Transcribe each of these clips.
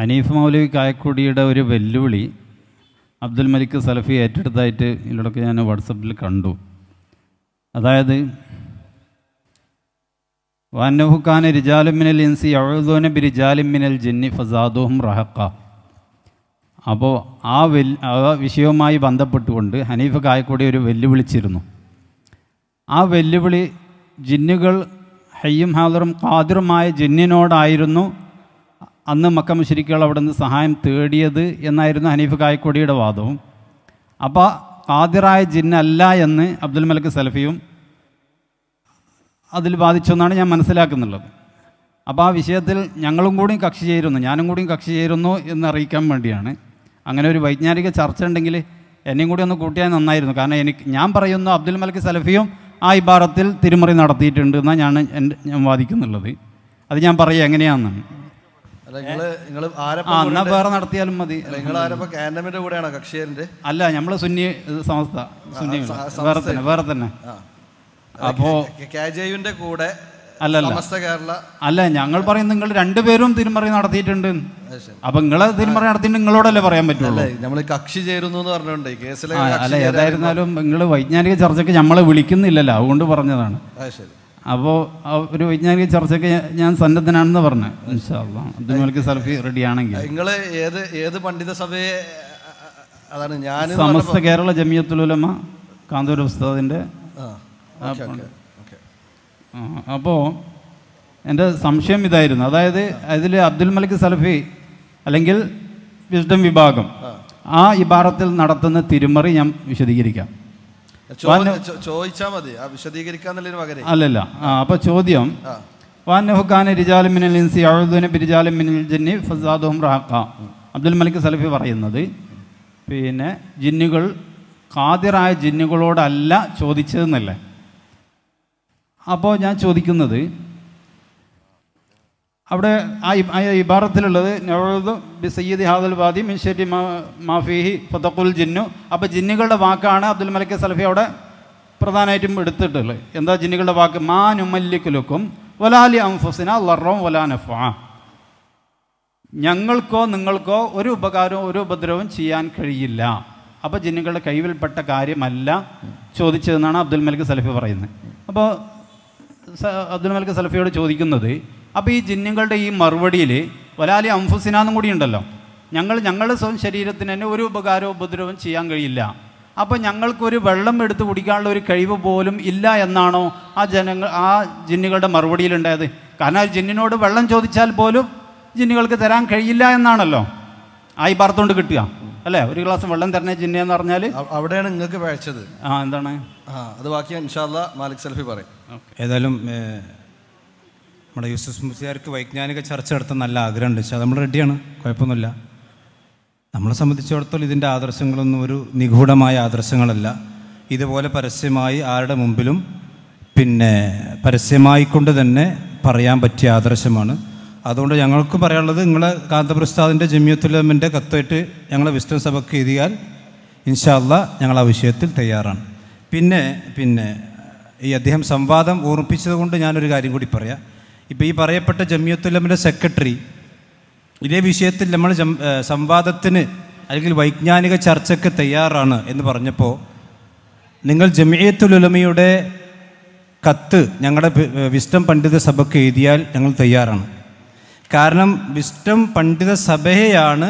ഹനീഫ് മൗലവി കായക്കൊടിയുടെ ഒരു വെല്ലുവിളി അബ്ദുൽ മലിക് സലഫി ഏറ്റെടുത്തായിട്ട് ഇതിലൂടെ ഞാൻ വാട്സപ്പിൽ കണ്ടു. അതായത് വാന്നഹുഖാൻ റിജാലുമിനൽ ഇൻസി അഴുദോന ബി റിജാലിമിനൽ ജിന്നി ഫസാദുഹും റഹക്ക അപ്പോൾ ആ വെൽ ആ വിഷയവുമായി ബന്ധപ്പെട്ടുകൊണ്ട് ഹനീഫ് കായക്കൊടി ഒരു വെല്ലുവിളിച്ചിരുന്നു. ആ വെല്ലുവിളി ജിന്നുകൾ ഹയ്യും ഹാദറും ഖാദിറുമായ ജിന്നിനോടായിരുന്നു. അന്ന് മക്ക മുശരിക്കുകൾ അവിടെ നിന്ന് സഹായം തേടിയത് എന്നായിരുന്നു ഹനീഫ് കായക്കൊടിയുടെ വാദവും. അപ്പോൾ ഖാദിറായ ജിന്നല്ല എന്ന് അബ്ദുൽ മലക്ക് സലഫിയും അതിൽ ബാധിച്ചെന്നാണ് ഞാൻ മനസ്സിലാക്കുന്നുള്ളത്. അപ്പോൾ ആ വിഷയത്തിൽ ഞങ്ങളും കൂടി കക്ഷി ചേരുന്നു ഞാനും കൂടി കക്ഷി ചേരുന്നു എന്ന് അറിയിക്കാൻ വേണ്ടിയാണ്. അങ്ങനെ ഒരു വൈജ്ഞാനിക ചർച്ച ഉണ്ടെങ്കിൽ എന്നെയും കൂടി ഒന്ന് കൂട്ടിയാൽ നന്നായിരുന്നു. കാരണം എനിക്ക് ഞാൻ പറയുന്നു അബ്ദുൽ മലക്ക് സലഫിയും ആ ഇബാറത്തിൽ തിരുമറി നടത്തിയിട്ടുണ്ട് എന്നാണ് ഞാൻ ഞാൻ വാദിക്കുന്നുള്ളത്. അത് ഞാൻ പറയുക എങ്ങനെയാണെന്ന് ആ വേറെ നടത്തിയാലും മതി. കാൻഡമിന്റെ കൂടെയാണോ കക്ഷിയറിന്റെ അല്ല നമ്മൾ സുന്നി സമസ്ത സുന്നി വേറെ തന്നെ വേറെ തന്നെ. അപ്പോൾ കെ ജെയുവിന്റെ കൂടെ അല്ലല്ല. അല്ല ഞങ്ങൾ പറയും നിങ്ങൾ രണ്ടുപേരും തിരുമറി നടത്തിയിട്ടുണ്ട്. അപ്പൊ നിങ്ങളെ തിരുമറി നടത്തിയിട്ട് നിങ്ങളോടല്ലേ പറയാൻ പറ്റുള്ളൂ? നമ്മൾ കക്ഷി ചേരുന്നു എന്ന് ആ, അല്ല ഏതായിരുന്നാലും നിങ്ങൾ വൈജ്ഞാനിക ചർച്ചയ്ക്ക് നമ്മളെ വിളിക്കുന്നില്ലല്ലോ അതുകൊണ്ട് പറഞ്ഞതാണ്. ശരി. അപ്പോൾ ഒരു വൈജ്ഞാനിക ചർച്ചയ്ക്ക് ഞാൻ സന്നദ്ധനാണെന്ന് പറഞ്ഞു അബ്ദുൽ മലിക് സലഫി റെഡി ആണെങ്കിൽ നിങ്ങൾ ഏത് ഏത് പണ്ഡിത സഭയെ അതാണ് ഞാൻ സമസ്ത കേരള ജമിയത്തുലമ കാന്തൂർ ഉസ്താദിന്റെ അപ്പോൾ എന്റെ സംശയം ഇതായിരുന്നു. അതായത് അതിൽ അബ്ദുൽ മലിക് സലഫി അല്ലെങ്കിൽ വിസ്ഡം വിഭാഗം ആ ഇബാറത്തിൽ നടത്തുന്ന തിരുമറി ഞാൻ വിശദീകരിക്കാം. ചോദിച്ചാ മതി. ആ വിശദീകരിക്കാന്നുള്ളതിന് പകരം അല്ലല്ല. അപ്പൊ ചോദ്യം. അബ്ദുൽ മലിക് സലഫി പറയുന്നത് പിന്നെ ജിന്നുകൾ കാതിറായ ജിന്നുകളോടല്ല ചോദിച്ചതെന്നല്ലേ? അപ്പോൾ ഞാൻ ചോദിക്കുന്നത് അവിടെ ആ ഇബ്- ആ ഇബാറത്തിലുള്ളത് നവഴുതു ബി സയ്യിദ് ഹാദൽ വാദി മിൻഷേറ്റി മാഫിഹി ഫതഖുൽ ജിന്നു. അപ്പോൾ ജിന്നുകളുടെ വാക്കാണ് അബ്ദുൽ മലിക് സലഫി അവിടെ പ്രധാനമായിട്ടും എടുത്തിട്ടുള്ളത്. എന്താ ജിന്നുകളുടെ വാക്ക്? മാ നുമല്ലിക്കുലുക്കും വലാലി അംഫുസിന ലറോം വലാ നഫ ഞങ്ങൾക്കോ നിങ്ങൾക്കോ ഒരു ഉപകാരവും ഒരു ഉപദ്രവവും ചെയ്യാൻ കഴിയില്ല. അപ്പോൾ ജിന്നുകളുടെ കൈവിൽപ്പെട്ട കാര്യമല്ല ചോദിച്ചതെന്നാണ് അബ്ദുൽ മലിക് സലഫി പറയുന്നത്. അപ്പോൾ അബ്ദുൽ മലിക് സലഫിയോട് ചോദിക്കുന്നത് അപ്പോൾ ഈ ജിന്നുകളുടെ ഈ മറുപടിയിൽ വലാലി അംഫുസിനാന്നും കൂടി ഉണ്ടല്ലോ. ഞങ്ങൾ ഞങ്ങളുടെ സ്വന്തം ശരീരത്തിന് തന്നെ ഒരു ഉപകാരവും ഉപദ്രവവും ചെയ്യാൻ കഴിയില്ല. അപ്പോൾ ഞങ്ങൾക്കൊരു വെള്ളം എടുത്ത് കുടിക്കാനുള്ള ഒരു കഴിവ് പോലും ഇല്ല എന്നാണോ ആ ജനങ്ങൾ ആ ജിന്നുകളുടെ മറുപടിയിലുണ്ടായത് കാരണം ആ ജിന്നിനോട് വെള്ളം ചോദിച്ചാൽ പോലും ജിന്നുകൾക്ക് തരാൻ കഴിയില്ല എന്നാണല്ലോ. ആയി പാർത്തോണ്ട് കിട്ടുക. അല്ലേ? ഒരു ഗ്ലാസ് വെള്ളം തരണേ ജിന്ന എന്ന് പറഞ്ഞാൽ അവിടെയാണ് നിങ്ങൾക്ക് പഴച്ചത്. ആ എന്താണ്? ആ അത് ബാക്കി ഇൻഷാല്ല മാലിക് സെൽഫി പറയും. ഏതായാലും നമ്മുടെ യൂസഫ് മുസ്ലിയാർക്ക് വൈജ്ഞാനിക ചർച്ച നടത്താൻ നല്ല ആഗ്രഹമുണ്ട്. പക്ഷേ നമ്മൾ റെഡിയാണ് കുഴപ്പമൊന്നുമില്ല. നമ്മളെ സംബന്ധിച്ചിടത്തോളം ഇതിന്റെ ആദർശങ്ങളൊന്നും ഒരു നിഗൂഢമായ ആദർശങ്ങളല്ല. ഇതുപോലെ പരസ്യമായി ആരുടെ മുമ്പിലും പിന്നെ പരസ്യമായി കൊണ്ട് തന്നെ പറയാൻ പറ്റിയ ആദർശമാണ്. അതുകൊണ്ട് ഞങ്ങൾക്ക് പറയാനുള്ളത് നിങ്ങളെ കാന്തപ്രസ്താദിന്റെ ജമ്യത്തുലമിന്റെ കത്തുമായിട്ട് ഞങ്ങളെ വിഷ്ണു സഭയ്ക്ക് എഴുതിയാൽ ഇൻഷാല്ല ഞങ്ങൾ ആ വിഷയത്തിൽ തയ്യാറാണ്. പിന്നെ പിന്നെ ഈ അദ്ദേഹം സംവാദം ഓർമ്മിപ്പിച്ചത് കൊണ്ട് ഞാനൊരു കാര്യം കൂടി പറയാം. ഇപ്പോൾ ഈ പറയപ്പെട്ട ജമിയത്തുലമിന്റെ സെക്രട്ടറി ഇതേ വിഷയത്തിൽ നമ്മൾ സംവാദത്തിന് അല്ലെങ്കിൽ വൈജ്ഞാനിക ചർച്ചയ്ക്ക് തയ്യാറാണ് എന്ന് പറഞ്ഞപ്പോൾ നിങ്ങൾ ജമിയത്തുലുലമയുടെ കത്ത് ഞങ്ങളുടെ വിസ്റ്റം പണ്ഡിത സഭയ്ക്ക് എഴുതിയാൽ ഞങ്ങൾ തയ്യാറാണ്. കാരണം വിസ്റ്റം പണ്ഡിത സഭയെയാണ്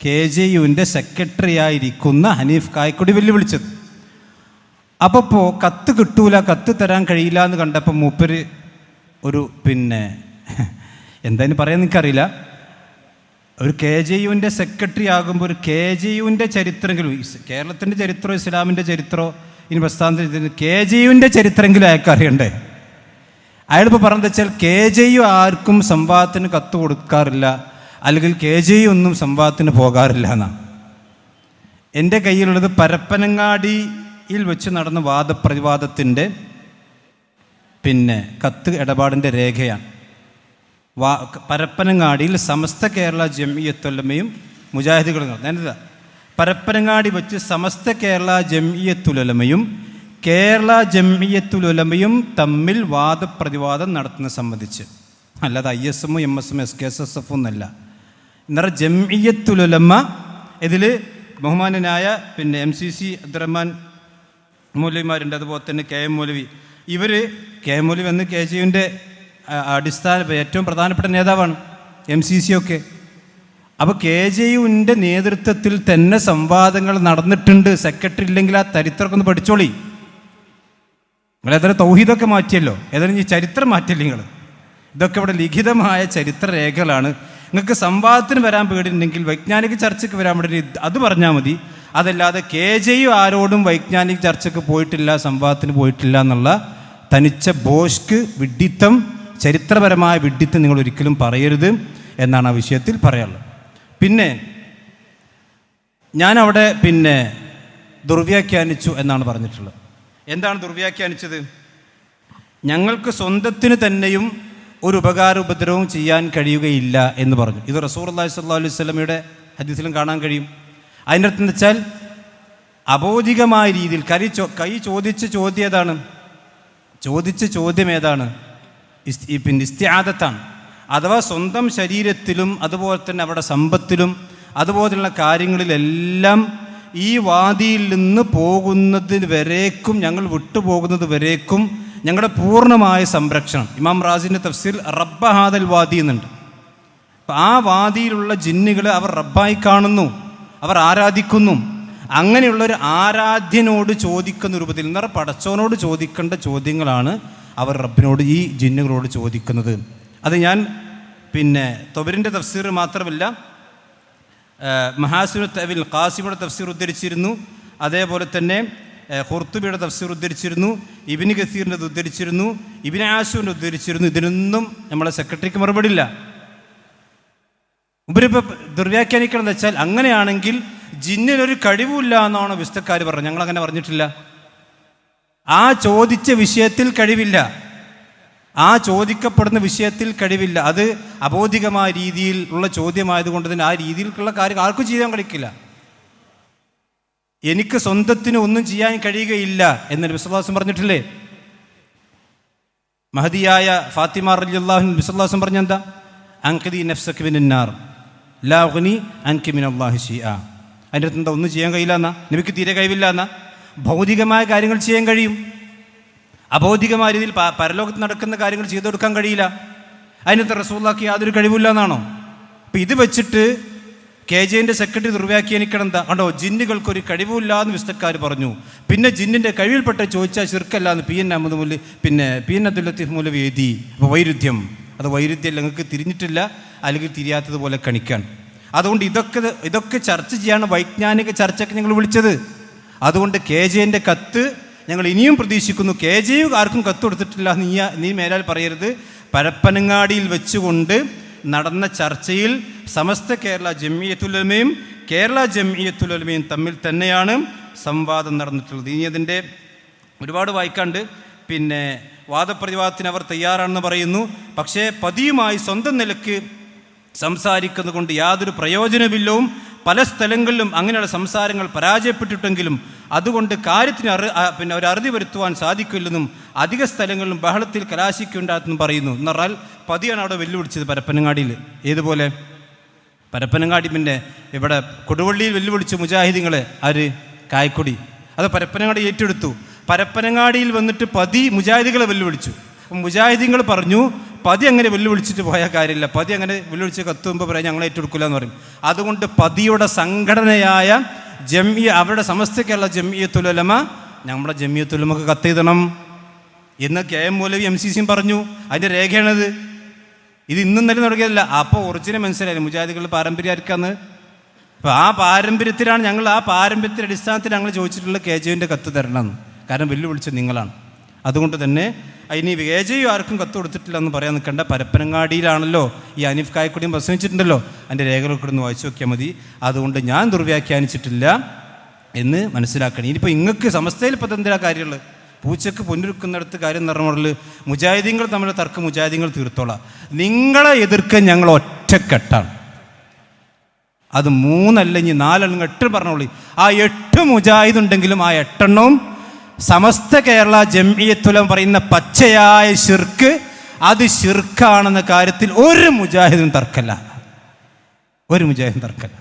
കെ ജെ യുവിന്റെ സെക്രട്ടറി ആയിരിക്കുന്ന ഹനീഫ് കായ്ക്കൊടി വെല്ലുവിളിച്ചത്. അപ്പോൾ കത്ത് കിട്ടൂല കത്ത് തരാൻ കഴിയില്ല എന്ന് കണ്ടപ്പോൾ മൂപ്പര് ഒരു പിന്നെ എന്തായാലും പറയാൻ എനിക്കറിയില്ല ഒരു കെ ജെ യുവിന്റെ സെക്രട്ടറി ആകുമ്പോൾ ഒരു കെ ജെ യുവിന്റെ ചരിത്രമെങ്കിലും കേരളത്തിന്റെ ചരിത്രമോ ഇസ്ലാമിന്റെ ചരിത്രമോ ഇനി പ്രസ്ഥാനത്തിന് കെ ജെ യുവിന്റെ ചരിത്രമെങ്കിലും അയാൾക്ക് അറിയണ്ടേ? അയാളിപ്പോൾ പറഞ്ഞത് വെച്ചാൽ കെ ജെ യു ആർക്കും സംവാദത്തിന് കത്ത് കൊടുക്കാറില്ല അല്ലെങ്കിൽ കെ ജെ യു ഒന്നും സംവാദത്തിന് പോകാറില്ല എന്നാണ് എന്റെ കയ്യിലുള്ളത് പരപ്പനങ്ങാടിയിൽ വെച്ച് നടന്ന വാദപ്രതിവാദത്തിന്റെ പിന്നെ കത്ത് ഇടപാടിന്റെ രേഖയാണ്. വാ പരപ്പനങ്ങാടിയിൽ സമസ്ത കേരള ജമിയത്തുലമയും മുജാഹിദുകളും ഞാനിതാ. പരപ്പനങ്ങാടി വെച്ച് സമസ്ത കേരള ജമിയത്തുലമയും കേരള ജമിയത്തുലമയും തമ്മിൽ വാദപ്രതിവാദം നടത്തുന്ന സംബന്ധിച്ച്. അല്ലാതെ ഐ എസ് എമ്മും M S M S K S S എഫും എന്നല്ല എന്നറ ജംഇയ്യത്തുലമ ഇതിൽ ബഹുമാനനായ പിന്നെ എം സി സി അബ്ദുറഹ്മാൻ മൗലവിമാരുണ്ട്. അതുപോലെ തന്നെ കെ എം മൗലവി. ഇവർ കെ മുലിം എന്ന് കെ ജിയുവിന്റെ അടിസ്ഥാന ഏറ്റവും പ്രധാനപ്പെട്ട നേതാവാണ് എം സി സി ഒക്കെ. അപ്പോൾ കെ ജെ യുവിന്റെ നേതൃത്വത്തിൽ തന്നെ സംവാദങ്ങൾ നടന്നിട്ടുണ്ട്. സെക്രട്ടറി ഇല്ലെങ്കിൽ ആ ചരിത്രമൊക്കെ ഒന്ന് പഠിച്ചോളി. നിങ്ങൾ തൗഹീദൊക്കെ മാറ്റിയല്ലോ. ഏതായാലും ഈ ചരിത്രം മാറ്റില്ല നിങ്ങൾ? ഇതൊക്കെ ഇവിടെ ലിഖിതമായ ചരിത്ര രേഖകളാണ് നിങ്ങൾക്ക് സംവാദത്തിന് വരാൻ പേടിയുണ്ടെങ്കിൽ വൈജ്ഞാനിക ചർച്ചയ്ക്ക് വരാൻ പേടി അത് പറഞ്ഞാൽ മതി. അതല്ലാതെ കെ ജെ യു ആരോടും വൈജ്ഞാനിക ചർച്ചയ്ക്ക് പോയിട്ടില്ല സംവാദത്തിന് പോയിട്ടില്ല എന്നുള്ള തനിച്ച ബോഷ്ക്ക് വിഡ്ഢിത്തം ചരിത്രപരമായ വിഡ്ഢിത്തം നിങ്ങൾ ഒരിക്കലും പറയരുത് എന്നാണ് ആ വിഷയത്തിൽ പറയാനുള്ളത്. പിന്നെ ഞാൻ അവിടെ പിന്നെ ദുർവ്യാഖ്യാനിച്ചു എന്നാണ് പറഞ്ഞിട്ടുള്ളത്. എന്താണ് ദുർവ്യാഖ്യാനിച്ചത്? ഞങ്ങൾക്ക് സ്വന്തത്തിന് തന്നെയും ഒരു ഉപകാര ഉപദ്രവവും ചെയ്യാൻ കഴിയുകയില്ല എന്ന് പറഞ്ഞു. ഇത് റസൂർ അള്ളാഹി സ്വല്ലാ അലൈഹി സ്വലമയുടെ ഹദീസിലും കാണാൻ കഴിയും. അതിന്റെ അർത്ഥം എന്ന് വെച്ചാൽ അബോധികമായ രീതിയിൽ കരി കൈ ചോദിച്ച് ചോദ്യം ഏതാണ്? ചോദിച്ച ചോദ്യം ഏതാണ് പിന്നെ ഇസ്തിയാദത്താണ്. അഥവാ സ്വന്തം ശരീരത്തിലും അതുപോലെ തന്നെ അവിടെ സമ്പത്തിലും അതുപോലെയുള്ള കാര്യങ്ങളിലെല്ലാം ഈ വാദിയിൽ നിന്ന് പോകുന്നതിന് വരേക്കും ഞങ്ങൾ വിട്ടുപോകുന്നത് വരേക്കും ഞങ്ങളുടെ പൂർണമായ സംരക്ഷണം. ഇമാം റാസിന്റെ തഫ്സീൽ റബ്ബഹാദൽ വാദി എന്നുണ്ട്. അപ്പം ആ വാദിയിലുള്ള ജിന്നുകളെ അവർ റബ്ബായി കാണുന്നു അവർ ആരാധിക്കുന്നു. അങ്ങനെയുള്ള ഒരു ആരാധ്യനോട് ചോദിക്കുന്ന രൂപത്തിൽ എന്ന് പറഞ്ഞാൽ ചോദിക്കേണ്ട ചോദ്യങ്ങളാണ് അവർ റബ്ബിനോട് ഈ ജിന്നുകളോട് ചോദിക്കുന്നത്. അത് ഞാൻ പിന്നെ തൊബരിന്റെ തഫ്സീർ മാത്രമല്ല മഹാസുര തവിൽ ഖാസിമിയുടെ തഫ്സീർ ഉദ്ധരിച്ചിരുന്നു. അതേപോലെ തന്നെ ഖുർത്തുബിയുടെ തഫ്സീർ ഉദ്ധരിച്ചിരുന്നു. ഇബിന് ഗസീറിന്റെ ഉദ്ധരിച്ചിരുന്നു. ഇബിന് ആശുവിന്റെ ഉദ്ധരിച്ചിരുന്നു. ഇതിനൊന്നും നമ്മളെ സെക്രട്ടറിക്ക് മറുപടിയില്ല ഇല്ല. ഉപരിപ്പോൾ ദുർവ്യാഖ്യാനിക്കണം എന്ന് വെച്ചാൽ അങ്ങനെയാണെങ്കിൽ ജിന്നിനൊരു കഴിവില്ല എന്നാണ് വിസ്തക്കാർ പറഞ്ഞത്. ഞങ്ങൾ അങ്ങനെ പറഞ്ഞിട്ടില്ല. ആ ചോദിച്ച വിഷയത്തിൽ കഴിവില്ല. ആ ചോദിക്കപ്പെടുന്ന വിഷയത്തിൽ കഴിവില്ല. അത് അബോധികമായ രീതിയിൽ ഉള്ള ചോദ്യമായതുകൊണ്ട് തന്നെ ആ രീതിയിലുള്ള കാര്യം ആർക്കും ചെയ്യാൻ കഴിക്കില്ല. എനിക്ക് സ്വന്തത്തിന് ഒന്നും ചെയ്യാൻ കഴിയുകയില്ല എന്ന് വിശ്വാസം പറഞ്ഞിട്ടില്ലേ? മഹതിയായ ഫാത്തിമ റലിയുല്ലാഹു വിശ്വാസം പറഞ്ഞെന്താ? അങ്കദി നഫ്സക്ക് മിനാർ ലാ ഉഗ്നി അൻകി മിൻ അള്ളാഹി ഷിഅ അതിന്റെ അടുത്ത് എന്താ ഒന്നും ചെയ്യാൻ കഴിയില്ല എന്നാ? നബിക്ക് തീരെ കഴിവില്ല എന്നാ? ഭൗതികമായ കാര്യങ്ങൾ ചെയ്യാൻ കഴിയും. അബൗദ്ധികമായ രീതിയിൽ പരലോകത്ത് നടക്കുന്ന കാര്യങ്ങൾ ചെയ്തു കൊടുക്കാൻ കഴിയില്ല. അതിനകത്ത് റസൂള്ളാക്ക് യാതൊരു കഴിവില്ല എന്നാണോ? അപ്പം ഇത് വെച്ചിട്ട് കെ ജെന്റെ സെക്രട്ടറി ദുർവ്യാഖ്യാനിക്കണം എന്താ? കണ്ടോ ജിന്നുകൾക്കൊരു കഴിവില്ല എന്ന് വിസ്തക്കാർ പറഞ്ഞു. പിന്നെ ജിന്നിന്റെ കഴിവിൽപ്പെട്ട ചോദിച്ചാൽ ശിർക്കല്ല എന്ന് പി എൻ അഹമ്മദ് മുല്ല പിന്നെ പി എൻ അബ്ദുൽ ലത്തീഫ് മുല്ല വേദി അപ്പോൾ വൈരുദ്ധ്യം. അത് വൈരുദ്ധ്യം നിങ്ങൾക്ക് തിരിഞ്ഞിട്ടില്ല അല്ലെങ്കിൽ തിരിയാത്തതുപോലെ കണിക്കാൻ. അതുകൊണ്ട് ഇതൊക്കെ ഇതൊക്കെ ചർച്ച ചെയ്യാണ് വൈജ്ഞാനിക ചർച്ചയ്ക്ക് ഞങ്ങൾ വിളിച്ചത്. അതുകൊണ്ട് കെ ജെന്റെ കത്ത് ഞങ്ങൾ ഇനിയും പ്രതീക്ഷിക്കുന്നു. കെ ജെ യു ആർക്കും കത്ത് കൊടുത്തിട്ടില്ല നീ നീ മേലാൽ പറയരുത്. പരപ്പനങ്ങാടിയിൽ വെച്ചുകൊണ്ട് നടന്ന ചർച്ചയിൽ സമസ്ത കേരള ജമിയത്തുലമയും കേരള ജമിയത്തുലമയും തമ്മിൽ തന്നെയാണ് സംവാദം നടന്നിട്ടുള്ളത്. ഇനി അതിന്റെ ഒരുപാട് വായിക്കാണ്ട് പിന്നെ വാദപ്രതിവാദത്തിന് അവർ തയ്യാറാണെന്ന് പറയുന്നു. പക്ഷേ പതിയുമായി സ്വന്തം നിലയ്ക്ക് സംസാരിക്കുന്നത് കൊണ്ട് യാതൊരു പ്രയോജനമില്ലവും. പല സ്ഥലങ്ങളിലും അങ്ങനെയുള്ള സംസാരങ്ങൾ പരാജയപ്പെട്ടിട്ടെങ്കിലും അതുകൊണ്ട് കാര്യത്തിന് അറി പിന്നെ ഒരു അറുതി വരുത്തുവാൻ സാധിക്കില്ലെന്നും അധിക സ്ഥലങ്ങളിലും ബഹളത്തിൽ കലാശിക്കുണ്ടാകുന്നു പറയുന്നു. എന്ന് പറഞ്ഞാൽ പതിയാണ് അവിടെ വെല്ലുവിളിച്ചത് പരപ്പനങ്ങാടിയിൽ. ഏതുപോലെ? പരപ്പനങ്ങാടി പിന്നെ ഇവിടെ കൊടുവള്ളിയിൽ വെല്ലുവിളിച്ച് മുജാഹിദിങ്ങളെ ആര്? കായക്കൊടി. അത് പരപ്പനങ്ങാടി ഏറ്റെടുത്തു. പരപ്പനങ്ങാടിയിൽ വന്നിട്ട് പതി മുജാഹിദികളെ വെല്ലുവിളിച്ചു. മുജാഹിദീങ്ങൾ പറഞ്ഞു പതി അങ്ങനെ വെല്ലുവിളിച്ചിട്ട് പോയ കാര്യമില്ല. പതി അങ്ങനെ വെല്ലുവിളിച്ച് കത്തുമ്പോൾ പറയാം ഞങ്ങൾ ഏറ്റെടുക്കില്ല എന്ന് പറയും. അതുകൊണ്ട് പതിയുടെ സംഘടനയായ ജമിയ അവരുടെ സമസ്തയ്ക്കുള്ള ജമ്മിയത്തുലമ നമ്മുടെ ജമിയത്തുലമക്ക് കത്തെഴുതണം എന്ന് കെ എം മൗലവി എം സി സിയും പറഞ്ഞു. അതിന്റെ രേഖയാണത് ഇത്. ഇന്നും തന്നെ തുടങ്ങിയതല്ല. അപ്പോൾ ഒറിജിനൽ മനസ്സിലായി മുജാഹിദികൾ പാരമ്പര്യം ആർക്കാന്ന് അപ്പോൾ ആ പാരമ്പര്യത്തിലാണ് ഞങ്ങൾ ആ പാരമ്പര്യത്തിന്റെ അടിസ്ഥാനത്തിൽ ഞങ്ങൾ ചോദിച്ചിട്ടുള്ള കെ ജെവിന്റെ കത്ത് തരണം കാരണം വെല്ലുവിളിച്ചത് നിങ്ങളാണ്. അതുകൊണ്ട് തന്നെ ഇനി കെ ജെയു ആർക്കും കത്ത് കൊടുത്തിട്ടില്ല എന്ന് പറയാൻ നിൽക്കേണ്ട പരപ്പനങ്ങാടിയിലാണല്ലോ ഈ അനീഫ് കായക്കുടിയും പ്രസംഗിച്ചിട്ടുണ്ടല്ലോ. അതിന്റെ രേഖകൾ ഒന്ന് വായിച്ചു നോക്കിയാൽ മതി. അതുകൊണ്ട് ഞാൻ ദുർവ്യാഖ്യാനിച്ചിട്ടില്ല എന്ന് മനസ്സിലാക്കണം. ഇനിയിപ്പോൾ ഇങ്ങക്ക് സമസ്തയിൽ ഇപ്പോൾ എന്തിനാ കാര്യമുള്ളത്? പൂച്ചക്ക് പൊന്നൊരുക്കുന്നിടത്ത് കാര്യം നിറമുള്ള മുജാഹിദീങ്ങൾ തമ്മിൽ തർക്കം മുജാഹിദീങ്ങൾ തീർത്തോളാം. നിങ്ങളെ എതിർക്കാൻ ഞങ്ങൾ ഒറ്റക്കെട്ടാണ്. അത് മൂന്നല്ല ഇനി നാലെണ്ണം എട്ട് പറഞ്ഞോളി. ആ എട്ട് മുജാഹിദ് ഉണ്ടെങ്കിലും ആ എട്ടെണ്ണവും സമസ്ത കേരള ജംഇയത്തുലം പറയുന്ന പച്ചയായ ഷിർക്ക് അത് ഷിർക്കാണെന്ന കാര്യത്തിൽ ഒരു മുജാഹിദും തർക്കല്ല. ഒരു മുജാഹിദും തർക്കല്ല.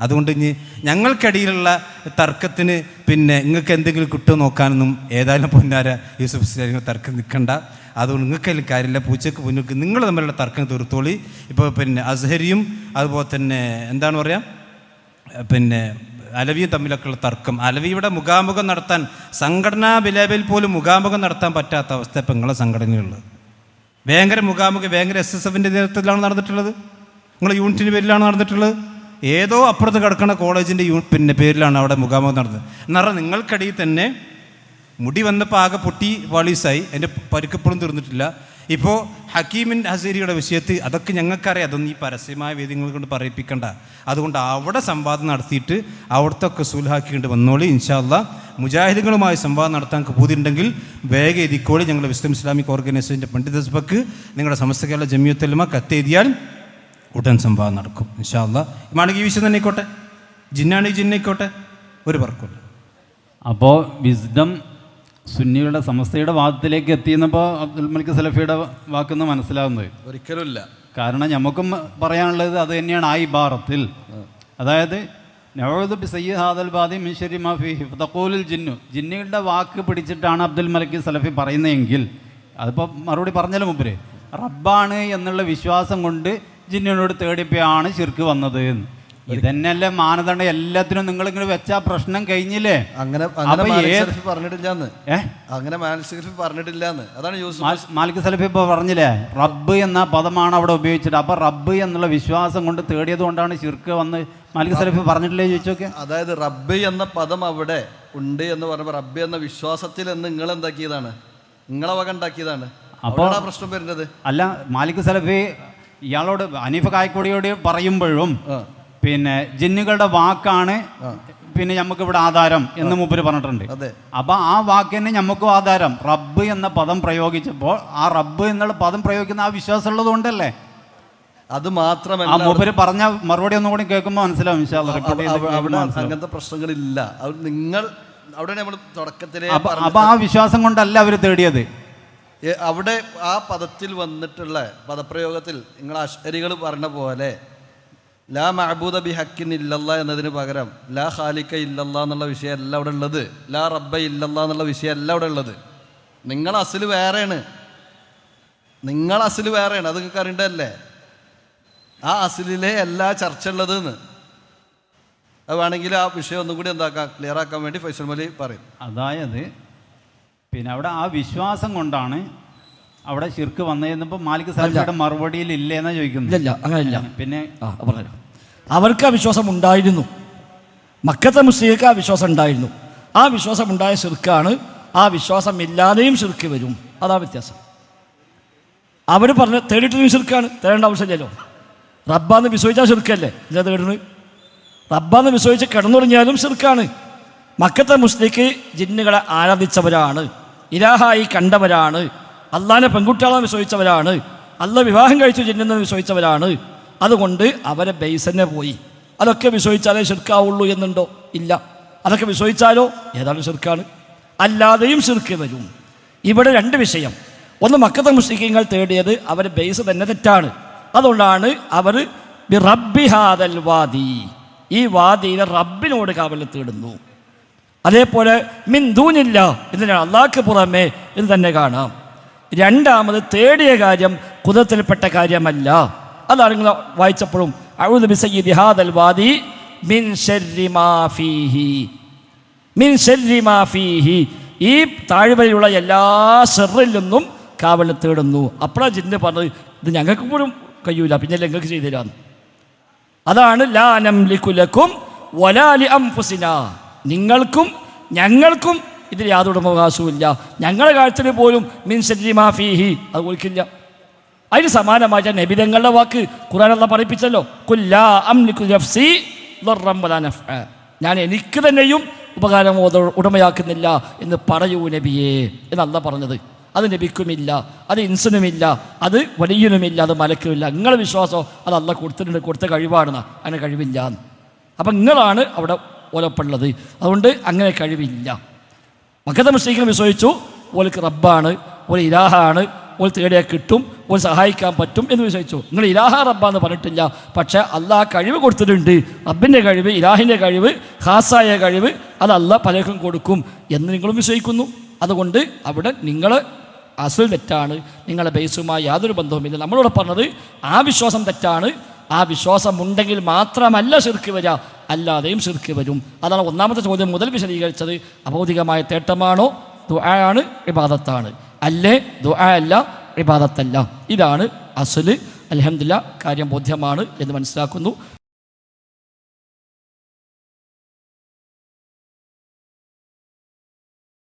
അതുകൊണ്ട് ഇനി ഞങ്ങൾക്കിടയിലുള്ള തർക്കത്തിന് പിന്നെ നിങ്ങൾക്ക് എന്തെങ്കിലും കിട്ടുമോ നോക്കാനൊന്നും ഏതായാലും പൊന്നാര യൂസുഫ് സ്റ്റാലിന് തർക്കം നിൽക്കണ്ട. അതുകൊണ്ട് നിങ്ങൾക്കതിലും കാര്യമില്ല. പൂച്ചക്ക് പൊന്നുക്ക് നിങ്ങൾ തമ്മിലുള്ള തർക്കം തീർത്തോളി. ഇപ്പോൾ പിന്നെ അസ്ഹരിയും അതുപോലെ തന്നെ എന്താണ് പറയുക പിന്നെ അലവിയും തമ്മിലൊക്കെയുള്ള തർക്കം. അലവിയുടെ മുഖാമുഖം നടത്താൻ സംഘടനാ വിലേബിൽ പോലും മുഖാമുഖം നടത്താൻ പറ്റാത്ത അവസ്ഥ ഇപ്പം നിങ്ങളെ സംഘടനയുള്ളത് ഭയങ്കര മുഖാമുഖം ഭയങ്കര എസ് എസ് എഫിന്റെ നേതൃത്വത്തിലാണ് നടന്നിട്ടുള്ളത്. നിങ്ങൾ യൂണിറ്റിന്റെ പേരിലാണ് നടന്നിട്ടുള്ളത്. ഏതോ അപ്പുറത്ത് കിടക്കുന്ന കോളേജിന്റെ യൂ പിന്നെ പേരിലാണ് അവിടെ മുഖാമുഖം നടന്നത്. എന്ന് പറഞ്ഞാൽ നിങ്ങൾക്കിടയിൽ തന്നെ മുടി വന്നപ്പോൾ ആകെ പൊട്ടി പാളീസായി. എന്റെ പരുക്കപ്പോഴും തീർന്നിട്ടില്ല. ഇപ്പോൾ ഹക്കീമിൻ ഹസീരിയുടെ വിഷയത്തിൽ അതൊക്കെ ഞങ്ങൾക്കറിയാം. അതൊന്നും ഈ പരസ്യമായ വേദികൾ കൊണ്ട് പറയിപ്പിക്കണ്ട. അതുകൊണ്ട് അവിടെ സംവാദം നടത്തിയിട്ട് അവിടുത്തെ ഒക്കെ സുൽഹാക്കിയിട്ട് വന്നോളി. ഇൻഷാല്ല മുജാഹിദുകളുമായി സംവാദം നടത്താൻ പൂതിയുണ്ടെങ്കിൽ വേഗം എതിക്കോളി ഞങ്ങളുടെ വിസ്ലം ഇസ്ലാമിക് ഓർഗനൈസേഷന്റെ പണ്ഡിത സഭക്ക് നിങ്ങളുടെ സമസ്ത കേരള ജമിയത്തുലമ കത്തെഴുതിയാൽ ഉടൻ സംവാദം നടക്കും. ഇൻഷാല്ല ഈ വിഷയം തന്നെ ആയിക്കോട്ടെ ജിന്നാണെങ്കിൽ ജിന്നായിക്കോട്ടെ. ഒരു വർക്കുണ്ട്. അപ്പോൾ വിസ്ഡം സുന്നികളുടെ സമസ്തയുടെ വാദത്തിലേക്ക് എത്തിയെന്നപ്പോൾ അബ്ദുൽ മലിക് സലഫിയുടെ വാക്കെന്ന് മനസ്സിലാവുന്നത്. ഒരിക്കലും ഇല്ല കാരണം നമുക്കും പറയാനുള്ളത് അത് തന്നെയാണ് ആ ഇബാറത്തിൽ. അതായത് സയ്യിദ് ഹാദൽ ബാദി മിഷരി മാഫി തക്കൂലിൽ ജിന്നു. ജിന്നുകളുടെ വാക്ക് പിടിച്ചിട്ടാണ് അബ്ദുൽ മലിക് സലഫി പറയുന്നതെങ്കിൽ അതിപ്പോൾ മറുപടി പറഞ്ഞാലും മുമ്പര് റബ്ബാണ് എന്നുള്ള വിശ്വാസം കൊണ്ട് ജിന്നിനോട് തേടിപ്പോയാണ് ശിർക്ക് വന്നത് എന്ന്. ഇതന്നെയല്ലേ മാനദണ്ഡം? എല്ലാത്തിനും നിങ്ങൾ ഇങ്ങനെ വെച്ചാ പ്രശ്നം കഴിഞ്ഞില്ലേ? അങ്ങനെ പറഞ്ഞിട്ടില്ലാന്ന്. അങ്ങനെ മാലിക് സലഫി പറഞ്ഞിട്ടില്ലാന്ന്. അതാണ് മാലിക് സലഫി ഇപ്പൊ പറഞ്ഞില്ലേ? റബ്ബ് എന്ന പദമാണ് അവിടെ ഉപയോഗിച്ചത് അപ്പൊ റബ്ബ് എന്നുള്ള വിശ്വാസം കൊണ്ട് തേടിയത് കൊണ്ടാണ് ശിർക്ക് വന്ന് മാലിക് സലഫി പറഞ്ഞിട്ടില്ലേ ചോദിച്ചോക്കെ? അതായത് റബ്ബ് എന്ന പദം അവിടെ ഉണ്ട് എന്ന് പറയുമ്പോൾ റബ്ബ് എന്ന വിശ്വാസത്തിൽ എന്ന് നിങ്ങൾ എന്താക്കിയതാണ്? നിങ്ങളെ വക ഉണ്ടാക്കിയതാണ്. അപ്പോൾ- പ്രശ്നം വരുന്നത്. അല്ല മാലിക് സലഫി ഇയാളോട് അനീഫ് കായ്ക്കൊടിയോട് പറയുമ്പോഴും പിന്നെ ജിന്നുകളുടെ വാക്കാണ് പിന്നെ നമുക്ക് ഇവിടെ ആധാരം എന്ന് മൂപ്പര് പറഞ്ഞിട്ടുണ്ട്. അതെ. അപ്പൊ ആ വാക്കിന് നമുക്കും ആധാരം. റബ്ബ് എന്ന പദം പ്രയോഗിച്ചപ്പോൾ ആ റബ്ബ് എന്നുള്ള പദം പ്രയോഗിക്കുന്ന ആ വിശ്വാസം ഉള്ളത് കൊണ്ടല്ലേ അത് ആ മാത്രമല്ല മൂപ്പര് പറഞ്ഞ മറുപടി ഒന്നും കൂടി കേൾക്കുമ്പോൾ മനസ്സിലാവും അവിടെ. അങ്ങനത്തെ പ്രശ്നങ്ങളില്ല. അത് നിങ്ങൾ അവിടെ നമ്മൾ തുടക്കത്തിലെ അപ്പൊ ആ വിശ്വാസം കൊണ്ടല്ല അവർ തേടിയത്. അവിടെ ആ പദത്തിൽ വന്നിട്ടുള്ള പദപ്രയോഗത്തിൽ നിങ്ങൾ അശ്വരികൾ പറഞ്ഞ പോലെ ലാ മഹബൂദ ബി ഹക്കിൻ ഇല്ലല്ല എന്നതിന് പകരം ലാ ഖാലിക്ക ഇല്ലല്ല എന്നുള്ള വിഷയമല്ല അവിടെ ഉള്ളത്. ലാ റബ്ബ ഇല്ലല്ല എന്നുള്ള വിഷയമല്ല അവിടെ ഉള്ളത്. നിങ്ങൾ അസിൽ വേറെയാണ്. നിങ്ങൾ അസിൽ വേറെയാണ്. അത് നിങ്ങൾക്ക് അറിയേണ്ടതല്ലേ? ആ അസിലിലെ എല്ലാ ചർച്ച ഉള്ളത് എന്ന്. അത് വേണമെങ്കിൽ ആ വിഷയം ഒന്നും കൂടി എന്താക്കാം? ക്ലിയർ ആക്കാൻ വേണ്ടി ഫൈസൽ മലി പറയും. അതായത് പിന്നെ അവിടെ ആ വിശ്വാസം കൊണ്ടാണ് അവിടെ ശിർക്ക് വന്നതെന്നിപ്പോൾ മാലിക് സാഹിബ് മറുപടിയിൽ ഇല്ലെന്നാ ചോദിക്കുന്നത് ഇല്ല അങ്ങനെയില്ല. പിന്നെ ആ പറഞ്ഞു. അവർക്ക് ആ വിശ്വാസം ഉണ്ടായിരുന്നു. മക്കത്തെ മുസ്ലിങ്ങൾക്ക് ആ വിശ്വാസം ഉണ്ടായിരുന്നു. ആ വിശ്വാസം ഉണ്ടായ ശിർക്കാണ്. ആ വിശ്വാസം ഇല്ലാതെയും ശിർക്ക് വരും. അതാ വ്യത്യാസം. അവർ പറഞ്ഞ തേടിയിട്ടും ശിർക്കാണ്. തേടേണ്ട ആവശ്യമില്ലല്ലോ. റബ്ബാന്ന് വിശ്വസിച്ചാൽ ശിർക്കല്ലേ? ഇല്ലാതെ തേടുന്നത്? റബ്ബാന്ന് വിശ്വസിച്ച് കിടന്നുറങ്ങിയാലും ശിർക്കാണ്. മക്കത്തെ മുസ്ലിക്ക് ജിന്നുകളെ ആരാധിച്ചവരാണ്. ഇലാഹായി കണ്ടവരാണ്. അള്ളാനെ പെൺകുട്ടികളാണ് വിശ്വസിച്ചവരാണ്. അല്ല വിവാഹം കഴിച്ചു ചെല്ലുന്നത് വിശ്വസിച്ചവരാണ്. അതുകൊണ്ട് അവരെ ബേസന്നെ പോയി. അതൊക്കെ വിശ്വസിച്ചാലേ ശിർക്കാവുള്ളൂ എന്നുണ്ടോ? ഇല്ല. അതൊക്കെ വിശ്വസിച്ചാലോ? ഏതാണ് ശിർക്കാണ്? അല്ലാതെയും ശിർക്ക് വരും. ഇവിടെ രണ്ട് വിഷയം. ഒന്ന് മക്കത്തെ മുസ്ലിങ്ങൾ തേടിയത് അവർ ബേസ് തന്നെ തെറ്റാണ്. അതുകൊണ്ടാണ് അവർ റബ്ബിഹാദൽ വാദി. ഈ വാദിയിലെ റബ്ബിനോട് കാവലിൽ തേടുന്നു. അതേപോലെ മിന്ദൂനില്ല ഇതിന് അള്ളാഹ്ക്ക് പുറമേ എന്ന് തന്നെ കാണാം. രണ്ടാമത് തേടിയ കാര്യം കുതത്തിൽപ്പെട്ട കാര്യമല്ല. അതാണ് നിങ്ങൾ വായിച്ചപ്പോഴും. അഴുത് ബിസയ്യിദി ഹാദൽ വാദി മിൻ മിൻ ഫീഹി. ഈ താഴ്വരയുള്ള എല്ലാ ഷെറിൽ നിന്നും കാവൽ തേടുന്നു. അപ്പോഴാണ് ജിന്ന് പറഞ്ഞത് ഇത് ഞങ്ങൾക്ക് പോലും കഴിയൂല പിന്നെ ഞങ്ങൾക്ക് ചെയ്തു തരാന്ന്. അതാണ് ലാനം ലിക്കുലക്കും വലാലി അംഫുസിന. നിങ്ങൾക്കും ഞങ്ങൾക്കും ഇതിൽ യാതൊരു അവകാശവുമില്ല. ഞങ്ങളുടെ കാഴ്ചയിൽ പോലും മിൻ മാഫിഹി അത് ഒഴിക്കില്ല അതിന് സമാനമായ നബിതങ്ങളുടെ വാക്ക് ഖുറാനുള്ള പഠിപ്പിച്ചല്ലോ. ഞാൻ എനിക്ക് തന്നെയും ഉപകാരം ഉടമയാക്കുന്നില്ല എന്ന് പറയൂ നബിയേ എന്നല്ല പറഞ്ഞത്. അത് നബിക്കുമില്ല അത് ഇൻസനുമില്ല അത് വലിയനുമില്ല അത് മലക്കുമില്ല നിങ്ങളുടെ വിശ്വാസം അത് അല്ല കൊടുത്തിട്ടുണ്ട് കൊടുത്ത കഴിവാണെന്ന്. അങ്ങനെ കഴിവില്ല. അപ്പം നിങ്ങളാണ് അവിടെ ഓലപ്പുള്ളത്. അതുകൊണ്ട് അങ്ങനെ കഴിവില്ല. മക്കത്തെ മുസ്ലിങ്ങൾ വിശ്വസിച്ചു. ഓൽക്ക് റബ്ബാണ് ഒരു ഇലാഹാണ് ഓൽ തേടിയാൽ കിട്ടും ഓൽ സഹായിക്കാൻ പറ്റും എന്ന് വിശ്വസിച്ചു. നിങ്ങൾ ഇലാഹ റബ്ബ എന്ന് പറഞ്ഞിട്ടില്ല. പക്ഷേ അള്ളാഹ് കഴിവ് കൊടുത്തിട്ടുണ്ട്. റബ്ബിന്റെ കഴിവ് ഇലാഹിന്റെ കഴിവ് ഹാസായ കഴിവ് അത് അള്ളാഹ് പലർക്കും കൊടുക്കും എന്ന് നിങ്ങളും വിശ്വസിക്കുന്നു. അതുകൊണ്ട് അവിടെ നിങ്ങൾ അസൽ തെറ്റാണ്. നിങ്ങളുടെ ബേസുമായി യാതൊരു ബന്ധവുമില്ല. നമ്മളോട് പറഞ്ഞത് ആ വിശ്വാസം തെറ്റാണ്. ആ വിശ്വാസം ഉണ്ടെങ്കിൽ മാത്രമല്ല ശിർക്ക് വരിക. അല്ലാതെയും ശിർക്ക് വരും. അതാണ് ഒന്നാമത്തെ ചോദ്യം മുതൽ വിശദീകരിച്ചത്. അഭൗതികമായ തേട്ടമാണോ? ദുആയാണ് ഇബാദത്താണ്. അല്ലേ? ദുആ അല്ല ഇബാദത്തല്ല. ഇതാണ് അസൽ. അലഹമില്ല കാര്യം ബോധ്യമാണ് എന്ന് മനസ്സിലാക്കുന്നു.